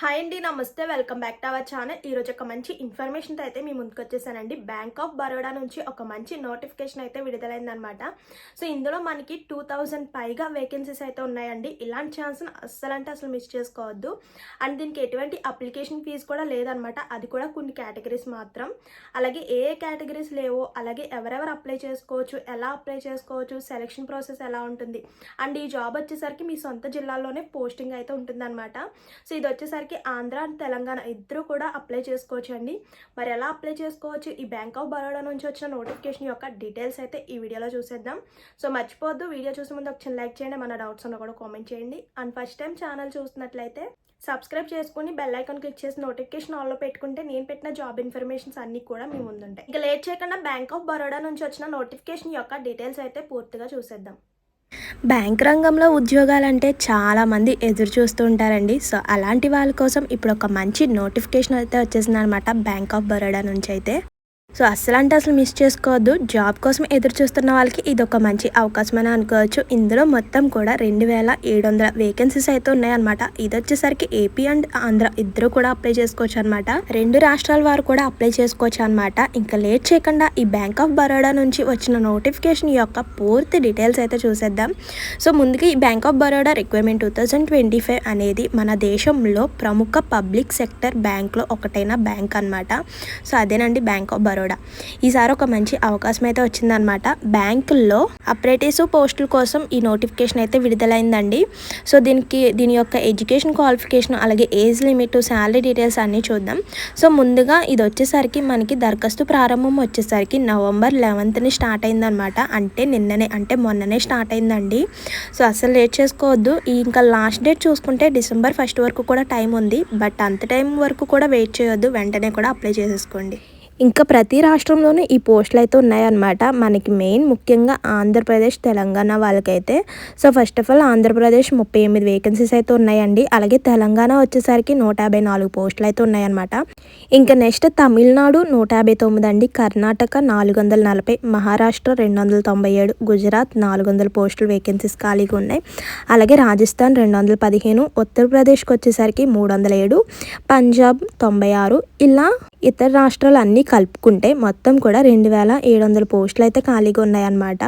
Hi అండి నమస్తే. Welcome back to our channel ఈరోజు ఒక మంచి ఇన్ఫర్మేషన్తో అయితే మీ ముందుకు వచ్చేసానండి. బ్యాంక్ ఆఫ్ బరోడా నుంచి ఒక మంచి నోటిఫికేషన్ అయితే విడుదలైందనమాట సో ఇందులో మనకి టూ థౌజండ్ పైగా వేకెన్సీస్ అయితే ఉన్నాయండి. ఇలాంటి ఛాన్స్ని అస్సలు అంటే అసలు మిస్ చేసుకోవద్దు. అండ్ దీనికి ఎటువంటి అప్లికేషన్ ఫీజు కూడా లేదనమాట అది కూడా కొన్ని కేటగిరీస్ మాత్రం. అలాగే ఏ ఏ కేటగిరీస్ లేవో అలాగే ఎవరెవరు అప్లై చేసుకోవచ్చు ఎలా అప్లై చేసుకోవచ్చు సెలక్షన్ ప్రాసెస్ ఎలా ఉంటుంది. అండ్ ఈ జాబ్ వచ్చేసరికి మీ సొంత జిల్లాలోనే పోస్టింగ్ అయితే ఉంటుందన్నమాట. సో ఇది వచ్చేసరికి ఆంధ్ర అండ్ తెలంగాణ ఇద్దరు కూడా అప్లై చేసుకోవచ్చు అండి మరి ఎలా అప్లై చేసుకోవచ్చు? ఈ బ్యాంక్ ఆఫ్ బరోడా నుంచి వచ్చిన నోటిఫికేషన్ యొక్క డీటెయిల్స్ అయితే ఈ వీడియోలో చూసేద్దాం. సో మర్చిపోద్దు వీడియో చూసే ముందు ఒక లైక్ చేయండి మన డౌట్స్ ఉన్నా కూడా కామెంట్ చేయండి. అండ్ ఫస్ట్ టైం ఛానల్ చూస్తున్నట్లయితే సబ్స్క్రైబ్ చేసుకుని బెల్ ఐకాన్ క్లిక్ చేసి నోటిఫికేషన్ ఆన్లో పెట్టుకుంటే నేను పెట్టిన జాబ్ ఇన్ఫర్మేషన్స్ అన్ని కూడా మీ ముందుంటాయి. ఇక లేట్ చేయకుండా బ్యాంక్ ఆఫ్ బరోడా నుంచి వచ్చిన నోటిఫికేషన్ యొక్క డీటెయిల్స్ అయితే పూర్తిగా చూసేద్దాం. బ్యాంక్ రంగంలో ఉద్యోగాలంటే చాలామంది ఎదురు చూస్తూ ఉంటారండి సో అలాంటి వాళ్ళ కోసం ఇప్పుడు ఒక మంచి నోటిఫికేషన్ అయితే వచ్చేసింది అనమాట బ్యాంక్ ఆఫ్ బరోడా నుంచి అయితే సో అస్సలు అంటే అసలు మిస్ చేసుకోవద్దు. జాబ్ కోసం ఎదురు చూస్తున్న వాళ్ళకి ఇది ఒక మంచి అవకాశం అని అనుకోవచ్చు. ఇందులో మొత్తం కూడా రెండు వేల ఏడు వందల వేకెన్సీస్ అయితే ఉన్నాయన్నమాట. ఇది వచ్చేసరికి ఏపీ అండ్ ఆంధ్ర ఇద్దరు కూడా అప్లై చేసుకోవచ్చు అనమాట రెండు రాష్ట్రాల వారు కూడా అప్లై చేసుకోవచ్చు అనమాట ఇంకా లేట్ చేయకుండా ఈ బ్యాంక్ ఆఫ్ బరోడా నుంచి వచ్చిన నోటిఫికేషన్ యొక్క పూర్తి డీటెయిల్స్ అయితే చూసేద్దాం. సో ముందుగా ఈ Bank of Baroda requirement two thousand twenty five అనేది మన దేశంలో ప్రముఖ పబ్లిక్ సెక్టర్ బ్యాంక్లో ఒకటైన బ్యాంక్ అనమాట సో అదేనండి బ్యాంక్ ఆఫ్ బరోడా ఈసారి ఒక మంచి అవకాశం అయితే వచ్చిందనమాట బ్యాంకుల్లో అప్రెంటిస్ పోస్టుల కోసం ఈ నోటిఫికేషన్ అయితే విడుదలైందండి. సో దీనికి దీని యొక్క ఎడ్యుకేషన్ క్వాలిఫికేషన్ అలాగే ఏజ్ లిమిట్ శాలరీ డీటెయిల్స్ అన్నీ చూద్దాం. సో ముందుగా ఇది వచ్చేసరికి మనకి దరఖాస్తు ప్రారంభం వచ్చేసరికి నవంబర్ లెవెన్త్ని స్టార్ట్ అయిందనమాట అంటే నిన్ననే అంటే మొన్ననే స్టార్ట్ అయిందండి. సో అసలు లేట్ చేసుకోవద్దు. ఈ ఇంకా లాస్ట్ డేట్ చూసుకుంటే డిసెంబర్ ఫస్ట్ వరకు కూడా టైం ఉంది. బట్ అంత టైం వరకు కూడా వెయిట్ చేయొద్దు. వెంటనే కూడా అప్లై చేసేసుకోండి. ఇంకా ప్రతి రాష్ట్రంలోనూ ఈ పోస్టులు అయితే ఉన్నాయన్నమాట. మనకి మెయిన్ ముఖ్యంగా ఆంధ్రప్రదేశ్ తెలంగాణ వాళ్ళకైతే. So first of all Andhra Pradesh ముప్పై ఎనిమిది వేకెన్సీస్ అయితే ఉన్నాయండి. అలాగే తెలంగాణ వచ్చేసరికి నూట యాభై నాలుగు పోస్టులు అయితే ఉన్నాయన్నమాట. ఇంకా నెక్స్ట్ తమిళనాడు నూట యాభై తొమ్మిది అండి. కర్ణాటక నాలుగు వందల నలభై మహారాష్ట్ర రెండు వందల తొంభై ఏడు గుజరాత్ నాలుగు వందల పోస్టులు వేకెన్సీస్ ఖాళీగా ఉన్నాయి. అలాగే రాజస్థాన్ రెండు వందల పదిహేను ఉత్తరప్రదేశ్కి వచ్చేసరికి మూడు వందల ఏడు పంజాబ్ తొంభై ఆరు ఇలా ఇతర రాష్ట్రాలు అన్నీ కలుపుకుంటే మొత్తం కూడా రెండు వేల ఏడు వందల పోస్టులు అయితే ఖాళీగా ఉన్నాయన్నమాట.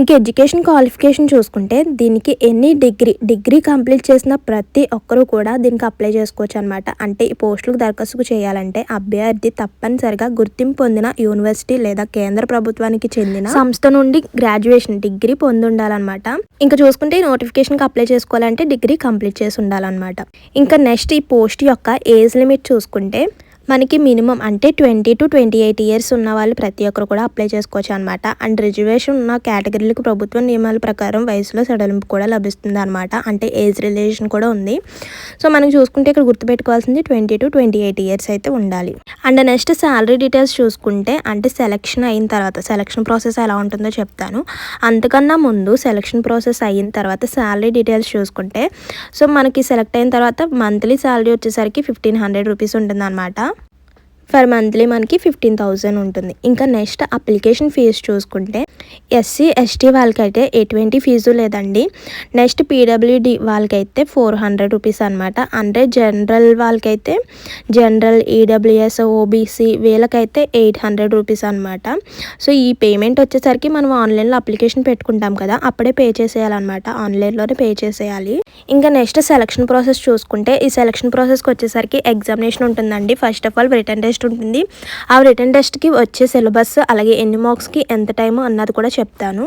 ఇంకా ఎడ్యుకేషన్ క్వాలిఫికేషన్ చూసుకుంటే దీనికి ఎన్ని డిగ్రీ డిగ్రీ కంప్లీట్ చేసిన ప్రతి ఒక్కరూ కూడా దీనికి అప్లై చేసుకోవచ్చు అనమాట అంటే ఈ పోస్టులకు దరఖాస్తు చేయాలంటే అభ్యర్థి తప్పనిసరిగా గుర్తింపు పొందిన యూనివర్సిటీ లేదా కేంద్ర ప్రభుత్వానికి చెందిన సంస్థ నుండి గ్రాడ్యుయేషన్ డిగ్రీ పొంది ఉండాలన్నమాట ఇంకా చూసుకుంటే ఈ నోటిఫికేషన్కి అప్లై చేసుకోవాలంటే డిగ్రీ కంప్లీట్ చేసి ఉండాలన్నమాట. ఇంకా నెక్స్ట్ ఈ పోస్ట్ యొక్క ఏజ్ లిమిట్ చూసుకుంటే మనకి మినిమం అంటే twenty two twenty eight years ఉన్న వాళ్ళు ప్రతి ఒక్కరు కూడా అప్లై చేసుకోవచ్చు అనమాట అండ్ రిజర్వేషన్ ఉన్న కేటగిరీలకు ప్రభుత్వ నియమాల ప్రకారం వయసులో సడలింపు కూడా లభిస్తుంది అనమాట అంటే ఏజ్ రిలేషన్ కూడా ఉంది. సో మనం చూసుకుంటే ఇక్కడ గుర్తుపెట్టుకోవాల్సింది twenty two twenty eight years అయితే ఉండాలి. అండ్ నెక్స్ట్ శాలరీ డీటెయిల్స్ చూసుకుంటే అంటే సెలక్షన్ అయిన తర్వాత సెలక్షన్ ప్రాసెస్ ఎలా ఉంటుందో చెప్తాను. అంతకన్నా ముందు సెలక్షన్ ప్రాసెస్ అయిన తర్వాత శాలరీ డీటెయిల్స్ చూసుకుంటే సో మనకి సెలెక్ట్ అయిన తర్వాత మంత్లీ శాలరీ వచ్చేసరికి ఫిఫ్టీన్ హండ్రెడ్ రూపీస్ ఉంటుంది అనమాట ఫర్ మంత్లీ మనకి ఫిఫ్టీన్ థౌజండ్ ఉంటుంది. ఇంకా నెక్స్ట్ అప్లికేషన్ ఫీజు చూసుకుంటే ఎస్సీ ఎస్టీ వాళ్ళకైతే ఎటువంటి ఫీజు లేదండి. నెక్స్ట్ పీడబ్ల్యూడి వాళ్ళకైతే ఫోర్ హండ్రెడ్ రూపీస్ అనమాట అంటే జనరల్ వాళ్ళకైతే జనరల్ ఈడబ్ల్యూఎస్ ఓబీసీ వీళ్ళకైతే ఎయిట్ హండ్రెడ్ రూపీస్ అనమాట సో ఈ పేమెంట్ వచ్చేసరికి మనం ఆన్లైన్లో అప్లికేషన్ పెట్టుకుంటాం కదా అప్పుడే పే చేసేయాలన్నమాట. ఆన్లైన్లోనే పే చేసేయాలి. ఇంకా నెక్స్ట్ సెలక్షన్ ప్రాసెస్ చూసుకుంటే ఈ సెలక్షన్ ప్రాసెస్కి వచ్చేసరికి ఎగ్జామినేషన్ ఉంటుందండి. First of all written test ఉంటుంది. ఆ రిటర్న్ టెస్ట్కి వచ్చే సిలబస్ అలాగే ఎన్ని మార్క్స్కి ఎంత టైం అన్నది కూడా చెప్తాను.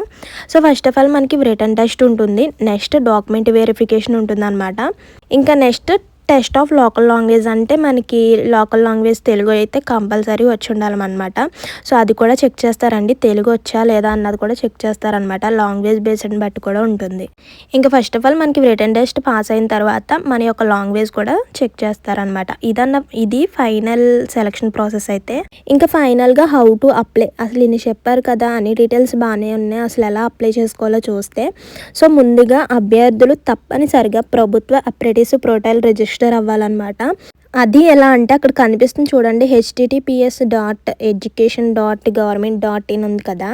సో ఫస్ట్ ఆఫ్ ఆల్ మనకి రిటర్న్ టెస్ట్ ఉంటుంది. నెక్స్ట్ డాక్యుమెంట్ వెరిఫికేషన్ ఉంటుంది అనమాట ఇంకా next test of local language అంటే మనకి లోకల్ లాంగ్వేజ్ తెలుగు అయితే కంపల్సరీ వచ్చి ఉండాలన్నమాట. సో అది కూడా చెక్ చేస్తారండి. తెలుగు వచ్చా లేదా అన్నది కూడా చెక్ చేస్తారనమాట లాంగ్వేజ్ బేస్డ్ని బట్టి కూడా ఉంటుంది. ఇంకా ఫస్ట్ ఆఫ్ ఆల్ మనకి రిటర్న్ టెస్ట్ పాస్ అయిన తర్వాత మన యొక్క లాంగ్వేజ్ కూడా చెక్ చేస్తారనమాట ఇదన్న ఇది ఫైనల్ సెలక్షన్ ప్రాసెస్ అయితే. ఇంకా ఫైనల్గా హౌ టు అప్లై అసలు ఇన్ని చెప్పారు కదా అన్ని డీటెయిల్స్ బాగానే ఉన్నాయి. అసలు ఎలా అప్లై చేసుకోవాలో చూస్తే. సో ముందుగా అభ్యర్థులు తప్పనిసరిగా ప్రభుత్వ అప్రెటీస్ ప్రోటైల్ రిజిస్టర్ రిజిస్టర్ అవ్వాలన్నమాట. అది ఎలా అంటే అక్కడ కనిపిస్తుంది చూడండి HTTPS dot education dot government dot in ఉంది కదా.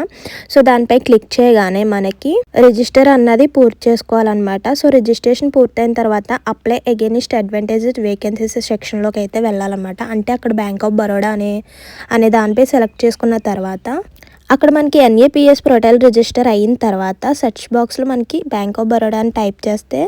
సో దానిపై క్లిక్ చేయగానే మనకి రిజిస్టర్ అన్నది పూర్తి చేసుకోవాలన్నమాట. సో రిజిస్ట్రేషన్ పూర్తయిన తర్వాత అప్లై అగేనిస్ట్ అడ్వాంటేజెస్ వేకెన్సీస్ సెక్షన్లోకి అయితే వెళ్ళాలన్నమాట. అంటే అక్కడ బ్యాంక్ ఆఫ్ బరోడా అనే అనే దానిపై సెలెక్ట్ చేసుకున్న తర్వాత అక్కడ మనకి ఎన్ఏపిఎస్ ప్రొటైల్ రిజిస్టర్ అయిన తర్వాత సెర్చ్ బాక్స్లో మనకి బ్యాంక్ ఆఫ్ బరోడా అని టైప్ చేస్తే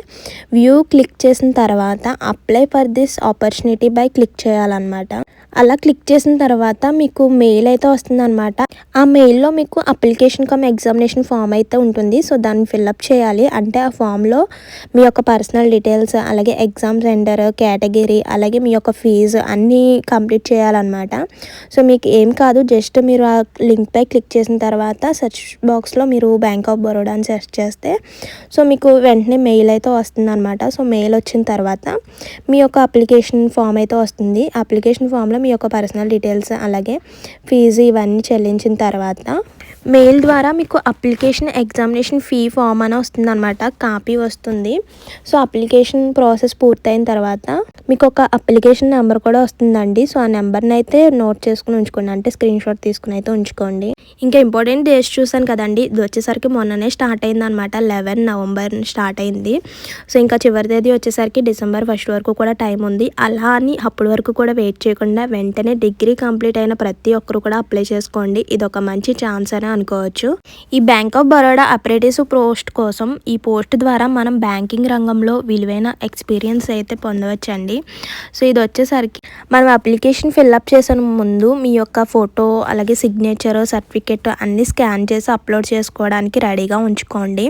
వ్యూ క్లిక్ చేసిన తర్వాత apply for this opportunity by click చేయాలన్నమాట. అలా క్లిక్ చేసిన తర్వాత మీకు మెయిల్ అయితే వస్తుందన్నమాట. ఆ మెయిల్లో మీకు అప్లికేషన్ కమ్ ఎగ్జామినేషన్ ఫామ్ అయితే ఉంటుంది. సో దాన్ని ఫిల్అప్ చేయాలి. అంటే ఆ ఫామ్లో మీ యొక్క పర్సనల్ డీటెయిల్స్ అలాగే ఎగ్జామ్ సెంటర్ కేటగిరీ అలాగే మీ యొక్క ఫీజు అన్నీ కంప్లీట్ చేయాలన్నమాట. సో మీకు ఏం కాదు. జస్ట్ మీరు ఆ లింక్పై క్లిక్ చేసిన తర్వాత సెర్చ్ బాక్స్లో మీరు బ్యాంక్ ఆఫ్ బరోడా అని సెర్చ్ చేస్తే సో మీకు వెంటనే మెయిల్ అయితే వస్తుందన్నమాట. సో మెయిల్ వచ్చిన తర్వాత మీ యొక్క అప్లికేషన్ ఫామ్ అయితే వస్తుంది. అప్లికేషన్ ఫామ్లో మీ యొక్క పర్సనల్ డీటెయిల్స్ అలాగే ఫీజు ఇవన్నీ చెల్లించిన తర్వాత మెయిల్ ద్వారా మీకు అప్లికేషన్ ఎగ్జామినేషన్ ఫీ ఫామ్ అని వస్తుంది అనమాట కాపీ వస్తుంది. సో అప్లికేషన్ ప్రాసెస్ పూర్తయిన తర్వాత మీకు ఒక అప్లికేషన్ నెంబర్ కూడా వస్తుందండి. సో ఆ నెంబర్ని అయితే నోట్ చేసుకుని ఉంచుకోండి. అంటే స్క్రీన్ షాట్ తీసుకుని అయితే ఉంచుకోండి. ఇంకా ఇంపార్టెంట్ డేట్స్ చూసాను కదండి. ఇది వచ్చేసరికి మొన్ననే స్టార్ట్ అయింది అనమాట లెవెన్ నవంబర్ స్టార్ట్ అయింది. సో ఇంకా చివరి తేదీ వచ్చేసరికి డిసెంబర్ ఫస్ట్ వరకు కూడా టైం ఉంది. అలా అని అప్పటి వరకు కూడా వెయిట్ చేయకుండా వెంటనే డిగ్రీ కంప్లీట్ అయిన ప్రతి ఒక్కరు కూడా అప్లై చేసుకోండి. ఇది ఒక మంచి ఛాన్స్ అని అనుకోవచ్చు. ఈ Bank of Baroda apprentice post కోసం ఈ పోస్ట్ ద్వారా మనం బ్యాంకింగ్ రంగంలో విలువైన ఎక్స్పీరియన్స్ అయితే పొందవచ్చండి. సో ఇది వచ్చేసరికి మనం అప్లికేషన్ ఫిల్అప్ చేసిన ముందు మీ యొక్క ఫోటో అలాగే సిగ్నేచర్ సర్టిఫికెట్ అన్నీ స్కాన్ చేసి అప్లోడ్ చేసుకోవడానికి రెడీగా ఉంచుకోండి.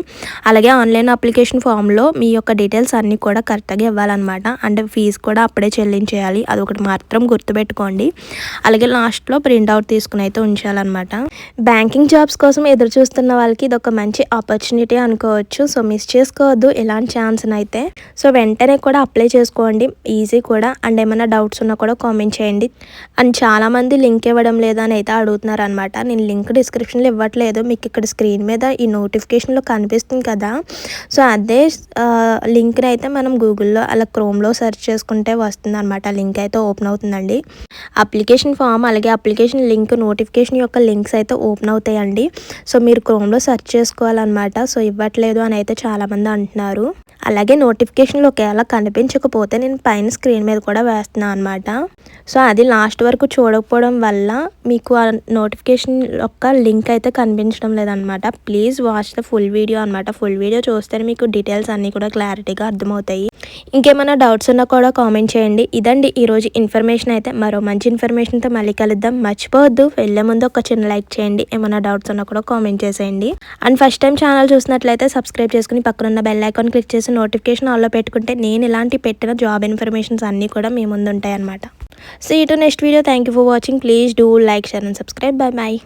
అలాగే ఆన్లైన్ అప్లికేషన్ ఫామ్లో మీ యొక్క డీటెయిల్స్ అన్నీ కూడా కరెక్ట్గా ఇవ్వాలన్నమాట. అంటే ఫీజు కూడా అప్పుడే చెల్లించేయాలి. అదొకటి మాత్రం గుర్తుపెట్టుకోండి. అలాగే లాస్ట్లో ప్రింట్అవుట్ తీసుకుని అయితే ఉంచాలన్నమాట. బ్యాంకింగ్ జాబ్స్ కోసం ఎదురు చూస్తున్న వాళ్ళకి ఇది ఒక మంచి ఆపర్చునిటీ అనుకోవచ్చు. సో మిస్ చేసుకోవద్దు. ఇలాంటి ఛాన్స్ని అయితే సో వెంటనే కూడా అప్లై చేసుకోండి. ఈజీ కూడా. అండ్ ఏమైనా డౌట్స్ ఉన్నా కూడా కామెంట్ చేయండి. అండ్ చాలామంది లింక్ ఇవ్వడం లేదా అని అయితే అడుగుతున్నారు అనమాట నేను లింక్ డిస్క్రిప్షన్లో ఇవ్వట్లేదు. మీకు ఇక్కడ స్క్రీన్ మీద ఈ నోటిఫికేషన్లో కనిపిస్తుంది కదా. సో అదే లింక్ని అయితే మనం గూగుల్లో అలా క్రోమ్లో సెర్చ్ చేసుకుంటే వస్తుంది అనమాట లింక్ అయితే ఓపెన్ అవుతుందండి. అప్లికేషన్ ఫామ్ అలాగే అప్లికేషన్ లింక్ నోటిఫికేషన్ యొక్క లింక్స్ అయితే ఓపెన్ అండి సో మీరు క్రోమ్లో సెర్చ్ చేసుకోవాలన్నమాట. సో ఇవ్వట్లేదు అని అయితే చాలామంది అంటున్నారు. అలాగే నోటిఫికేషన్లు ఒకవేళ కనిపించకపోతే నేను పైన స్క్రీన్ మీద కూడా వేస్తున్నాను అనమాట సో అది లాస్ట్ వరకు చూడకపోవడం వల్ల మీకు ఆ నోటిఫికేషన్ యొక్క లింక్ అయితే కనిపించడం లేదనమాట please watch the full video అనమాట ఫుల్ వీడియో చూస్తేనే మీకు డీటెయిల్స్ అన్నీ కూడా క్లారిటీగా అర్థమవుతాయి. ఇంకేమైనా డౌట్స్ ఉన్నా కూడా కామెంట్ చేయండి. ఇదండి ఈరోజు ఇన్ఫర్మేషన్ అయితే. మరో మంచి ఇన్ఫర్మేషన్తో మళ్ళీ కలుద్దాం. మర్చిపోవద్దు. వెళ్ళే ముందు ఒక చిన్న లైక్ చేయండి. ఏమైనా డౌట్స్ ఉన్నా కూడా కామెంట్ చేసేయండి. అండ్ ఫస్ట్ టైం ఛానల్ చూసినట్లయితే సబ్స్క్రైబ్ చేసుకుని పక్కనున్న బెల్ ఐకాన్ క్లిక్ చేసి నోటిఫికేషన్ ఆల్లో పెట్టుకుంటే నేను ఇలాంటి పెట్టిన జాబ్ ఇన్ఫర్మేషన్స్ అన్నీ కూడా మీ ముందు ఉంటాయన్నమాట. సో ఇటు next video thank you for watching please do like share and subscribe bye bye